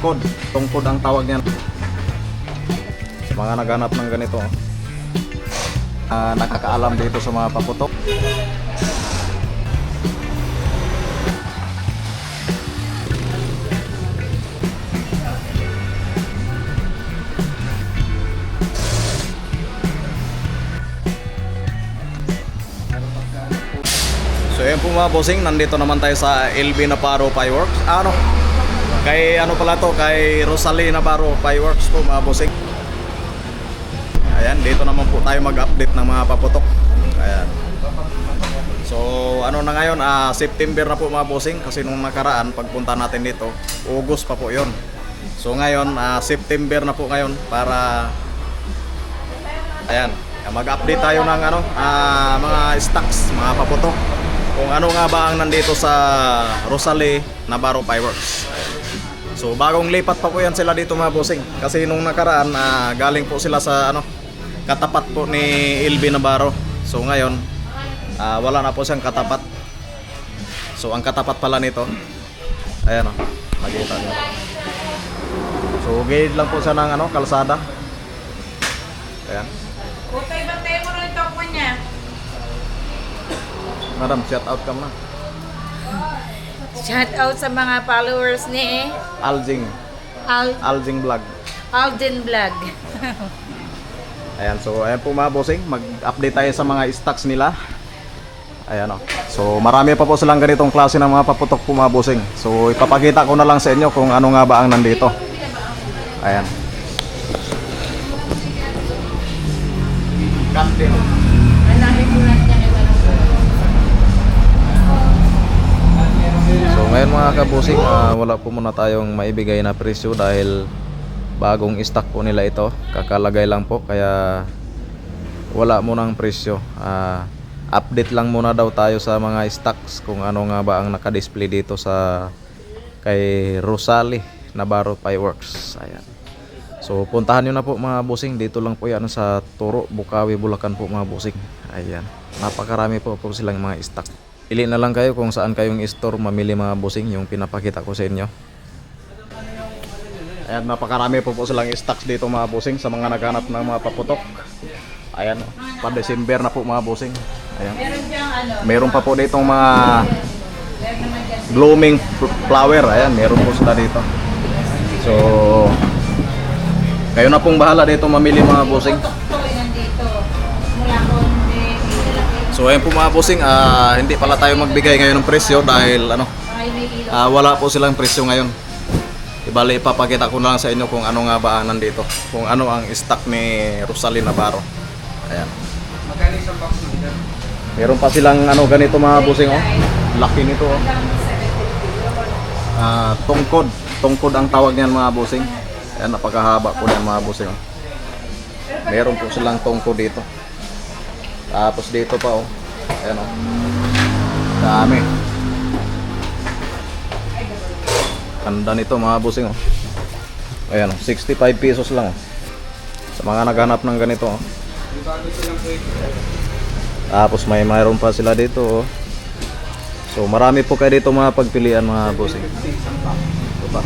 tungkod. Tungkod ang tawag niyan. Sa mga naghanap ng ganito. ah, nakakaalam dito sa mga paputok. So yun po mga bossing, nandito naman tayo sa LB Naparo Fireworks. Ah, ano? Kay ano pala to, kay Rosalie Navarro Fireworks po mga bossing. Ayan, dito naman po tayo mag-update ng mga paputok. Ayan. So ano na ngayon, ah, September na po mga bossing kasi nung nakaraan pagpunta natin dito, August pa po 'yon. So ngayon, ah, September na po ngayon para Ayan, mag-update tayo ng ano, ah, mga stocks, mga paputok. Kung ano nga ba ang nandito sa Rosalie Navarro Fireworks. So bagong lipat pa po yan sila dito mga bossing. Kasi nung nakaraan, ah, galing po sila sa ano, katapat po ni LB Navarro. So ngayon, ah, wala na po siyang katapat. So ang katapat pala nito, ayan o, nakita niyo. So gate lang po siya ng ano, kalsada. Ayan. Okay, bantay mo rin top niya. Madam, shout out ka muna. Shout out sa mga followers ni Aljing. Al Aljing Vlog. Alden Vlog. Ayan, so ayan po mga bossing, mag-update tayo sa mga stocks nila. Ayan o. So marami pa po silang ganitong klase ng mga paputok po mga bossing. So ipapakita ko na lang sa inyo kung ano nga ba ang nandito. Ayan. Kantin. So mga kabusing, ah, wala po muna tayong maibigay na presyo dahil bagong stock po nila ito. Kakalagay lang po kaya wala munang presyo. Ah, update lang muna daw tayo sa mga stocks kung ano nga ba ang naka-display dito sa kay Rosali Navarro Fireworks. Ayan. So puntahan nyo na po mga busing. Dito lang po yan sa Turo, Bukawi, Bulacan po mga busing. Ayan. Napakarami po po silang mga stock. Pili na lang kayo kung saan kayong store mamili mga busing yung pinapakita ko sa inyo. Ayan, napakarami po po silang stocks dito mga busing sa mga naghanap ng mga paputok. Ayan, pa December na po mga busing. Ayan. Meron ano, Meron pa po ditong mga blooming flower. Ayan, meron po sila dito. So, kayo na pong bahala dito mamili mga busing. So, ayan po mga busing, ah, hindi pala tayo magbigay ngayon ng presyo dahil ano, ah, wala po silang presyo ngayon. Ibali, ipapakita ko na lang sa inyo kung ano nga ba nandito. Kung ano ang stock ni Rosalie Navarro. Ayan. Magkano isang box ganun? Meron pa silang ano ganito mga busing oh. Laki nito oh. Ah, tungkod. Tungkod ang tawag niyan mga busing. Ayan, napakahaba po niyan mga busing oh. Meron po silang tungkod dito. Tapos dito pa oh. Ayan oh. Dami. Ganda nito mga busing oh. Ayan oh, 65 pesos lang oh. Sa mga naghanap ng ganito oh. Tapos may mayroon pa sila dito. Oh. So marami po kayo dito mga pagpilian mga box. Diba?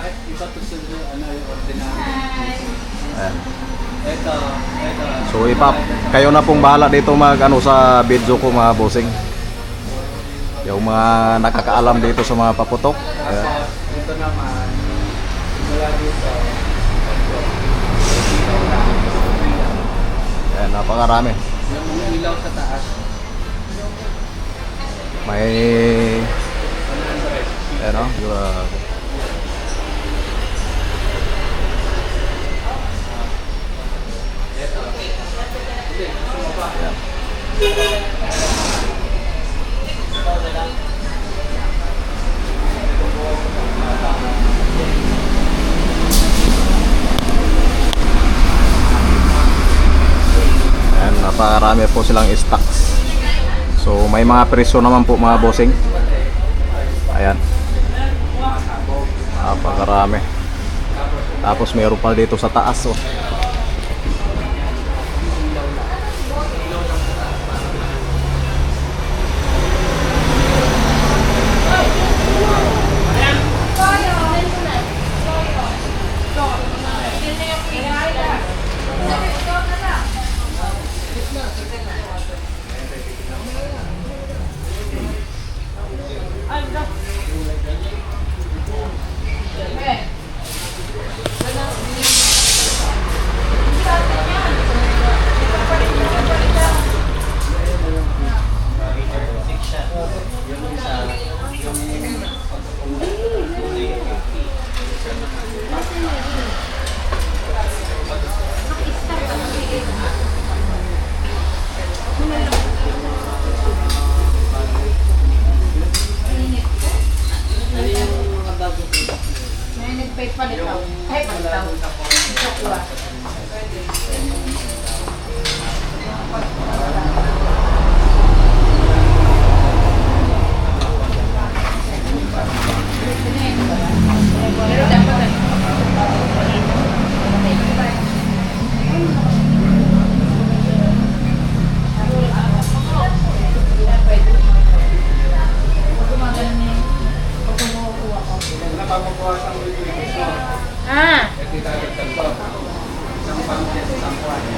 Kahit iba to sa ano yung ordinary. Ayan. Ito, ito. So ipap kayo na pong bahala dito mag ano sa video ko mga bossing. Yung mga nakakaalam dito sa mga paputok. Ayan. Ito naman. Mula dito. Ayan, napakarami. Yung ilaw sa taas. May 100. ayan Ayan. Ayan, napakarami po silang stocks. So may mga presyo naman po mga bossing. Ayan. Napakarami. Tapos meron pa dito sa taas oh. May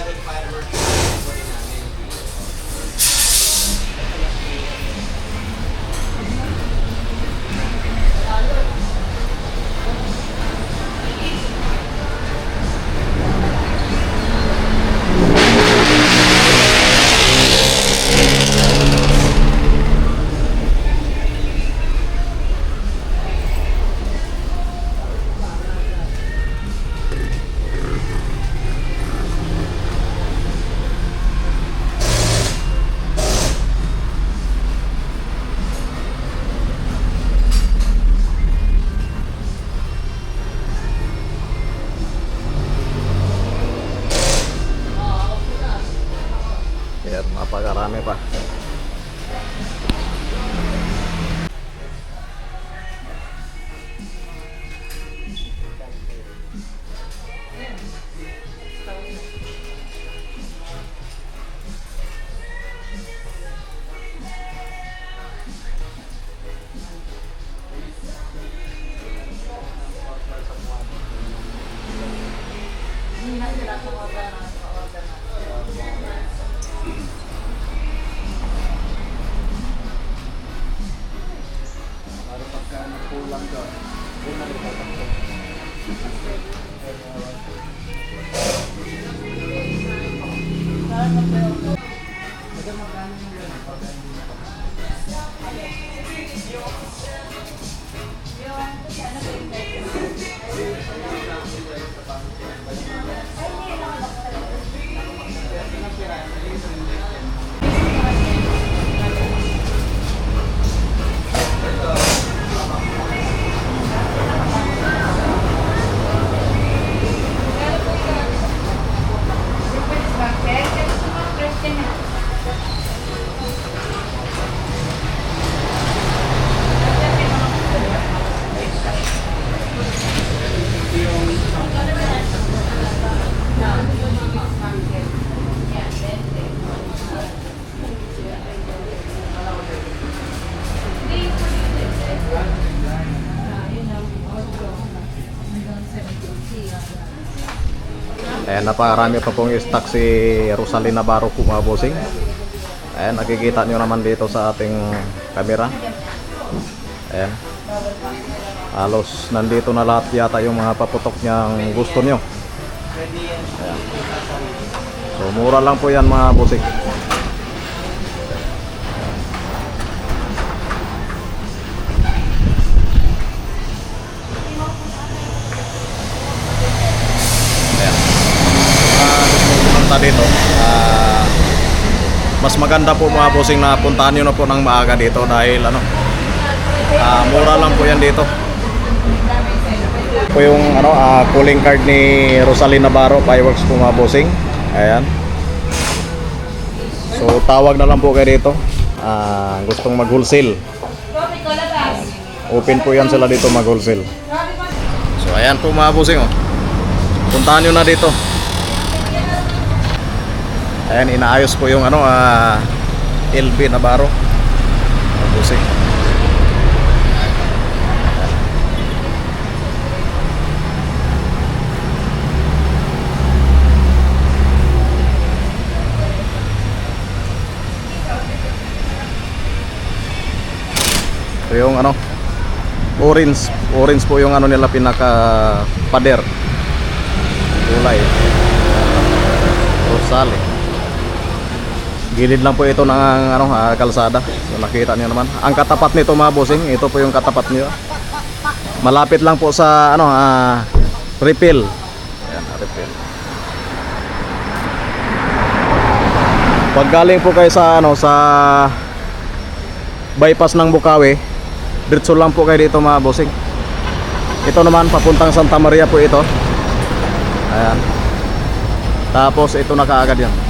private fire Yan, napakarami pa. Para Thank you. Ayan, napakarami pa pong stock si Rosalina Navarro po mga bossing. Ayan, nakikita nyo naman dito sa ating camera. Ayan. Halos nandito na lahat yata yung mga paputok niyang gusto nyo. Ayan. So, mura lang po yan mga busik. Ayan. Ah, gusto ko pumunta dito. Ah, mas maganda po mga bossing na puntahan nyo na po ng maaga dito dahil ano, ah, mura lang po yan dito. Po yung ano, ah, calling card ni Rosalina Navarro, Fireworks po mga bossing. Ayan. So tawag na lang po kayo dito. Ah, gustong mag-wholesale. Open po yan sila dito mag-wholesale. So ayan po mga bossing oh. Puntahan nyo na dito. Ayan, inaayos po yung ano, ah, LB Navarro. Mga bossing. Ito yung ano, orange orange po yung ano nila pinaka pader kulay rosale gilid lang po ito ng ano ah, kalsada. So, nakita niyo naman. Ang katapat nito mga bossing ito po yung katapat niyo. Malapit lang po sa ano ah, refill. Ayan, refill. Pag galing po kayo sa ano sa bypass ng Bukawi diretso lang po kayo dito mga bossing. Ito naman papuntang Santa Maria po ito. Ayan. Tapos ito na kaagad yan